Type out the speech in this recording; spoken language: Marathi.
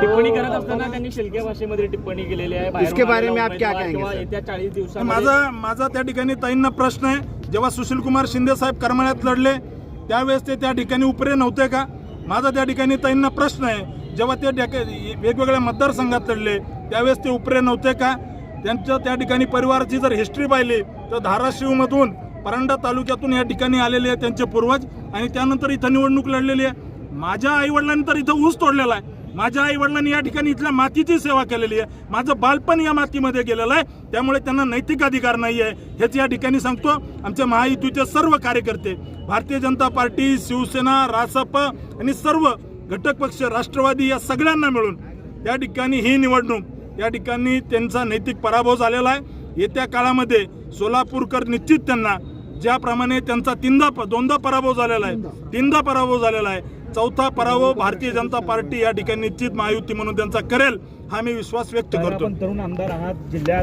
टिप्पणी करत असताना त्यांनी शिलक्या भाषेमध्ये टिप्पणी केलेली आहे इसके बारे में आप क्या कहेंगे? येत्या चाळीस दिवसांमध्ये माझा माझा त्या ठिकाणी ताईंना प्रश्न आहे. जेव्हा सुशील कुमार शिंदे साहेब करमाळ्यात लढले त्यावेळेस ते त्या ठिकाणी उपरे नव्हते का? माझा त्या ठिकाणी ताईंना प्रश्न आहे. जेव्हा ते वेगवेगळ्या मतदारसंघात लढले त्यावेळेस ते उपरे नव्हते का? त्यांच्या त्या ठिकाणी परिवाराची जर हिस्ट्री पाहिली तर धाराशिवमधून परांडा तालुक्यातून या ठिकाणी आलेले आहे त्यांचे पूर्वज आणि त्यानंतर इथं निवडणूक लढलेली आहे. माझ्या आईवडिलांनी तर इथं ऊस तोडलेला आहे. माझ्या आईवडिलांनी या ठिकाणी इथल्या मातीची सेवा केलेली आहे. माझं बालपण या मातीमध्ये गेलेलं आहे. त्यामुळे त्यांना नैतिक अधिकार नाही आहे हेच या ठिकाणी सांगतो. आमच्या महायुतीचे सर्व कार्यकर्ते भारतीय जनता पार्टी शिवसेना रासप आणि सर्व घटक पक्ष राष्ट्रवादी या सगळ्यांना मिळून या ठिकाणी ही निवडणूक या ठिकाणी त्यांचा नैतिक पराभव झालेला आहे. येत्या काळामध्ये सोलापूरकर निश्चित त्यांना ज्याप्रमाणे त्यांचा तीनदा दोनदा पराभव झालेला आहे. तीनदा पराभव झालेला आहे. चौथा पराभव भारतीय जनता पार्टी या ठिकाणी निश्चित महायुती म्हणून त्यांचा करेल हा मी विश्वास व्यक्त करतो तरुण आमदार आहात जिल्ह्यात